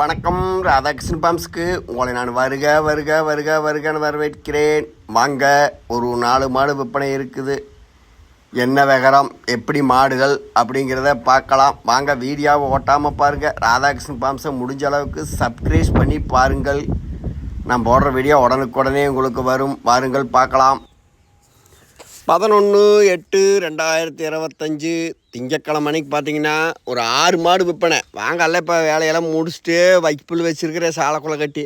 வணக்கம் ராதாகிருஷ்ணன் பாம்ஸ்க்கு உங்களை நான் வருக வருக வருக வருகன்னு வரவேற்கிறேன். வாங்க ஒரு நாலு மாடு விற்பனை இருக்குது. என்ன விகரம் எப்படி மாடுகள் அப்படிங்கிறத பார்க்கலாம். வாங்க வீடியோவை ஓட்டாமல் பாருங்கள் ராதாகிருஷ்ணன் பாம்ஸை முடிஞ்ச அளவுக்கு சப்ஸ்கிரைப் பண்ணி பாருங்கள். நான் போடுற வீடியோ உடனுக்குடனே உங்களுக்கு வரும். வாருங்கள் பார்க்கலாம். பதினொன்று எட்டு ரெண்டாயிரத்தி இருபத்தஞ்சி திங்கக்கிழமை அன்னைக்கு பார்த்தீங்கன்னா ஒரு ஆறு மாடு விற்பனை. வாங்கல்ல இப்போ வேலையெல்லாம் முடிச்சுட்டு வைப்புல் வச்சுருக்கிற சாலைக்குள்ளே கட்டி.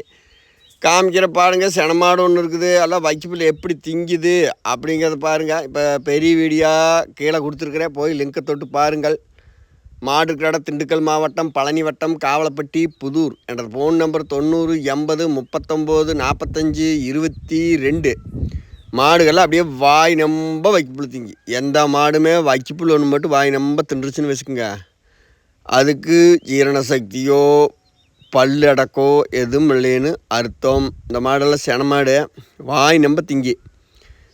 காமிக்கிற பாருங்க சென மாடு ஒன்று இருக்குது. எல்லாம் வைக்கப்புல் எப்படி திங்குது அப்படிங்கிறத பாருங்கள் இப்போ பெரிய வீடியோ கீழே கொடுத்துருக்குறேன். போய் லிங்கை தொட்டு பாருங்கள். மாடு கடை திண்டுக்கல் மாவட்டம் பழனி வட்டம் காவலப்பட்டி புதூர். என்ற ஃபோன் நம்பர் தொண்ணூறு எண்பது முப்பத்தொம்போது நாற்பத்தஞ்சு இருபத்தி ரெண்டு. மாடுகள்லாம் அப்படியே வாய் நம்ப வைக்கப்புல் திங்கி எந்த மாடுமே வைக்கப்புல் ஒன்று மட்டும் வாய் நம்ப தின்றுச்சுன்னு வச்சுக்கோங்க. அதுக்கு ஜீரண சக்தியோ பல்லடக்கோ எதுவும் இல்லைன்னு அர்த்தம். இந்த மாடெல்லாம் செனமாடு வாய் நம்ப திங்கி.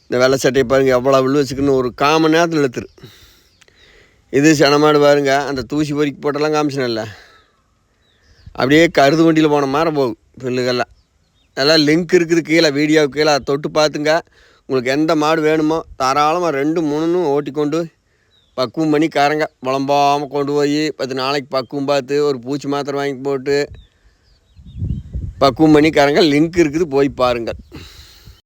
இந்த வெள்ளை சட்டையை பாருங்கள் எவ்வளோ விழு வச்சுக்கணும் ஒரு காமன் நேரத்தில் இழுத்துரு. இது செனமாடு பாருங்க அந்த தூசி பொறிக்கு போட்டெல்லாம் காமிச்சினல்ல அப்படியே கருது வண்டியில் போன மாதிரி போகும் புல்லுகள்லாம். நல்லா லிங்க் இருக்குது கீழே வீடியோவுக்கு கீழே தொட்டு பார்த்துங்க. உங்களுக்கு எந்த மாடு வேணுமோ தாராளமாக ரெண்டு மூணுன்னு ஓட்டிக்கொண்டு பக்குவம் பண்ணி காரங்க விளம்பாமல் கொண்டு போய் பத்து நாளைக்கு பக்குவம் பார்த்து ஒரு பூச்சி மாத்திரை வாங்கி போட்டு பக்குவம் பண்ணி காரங்க லிங்க் இருக்குது போய் பாருங்கள்.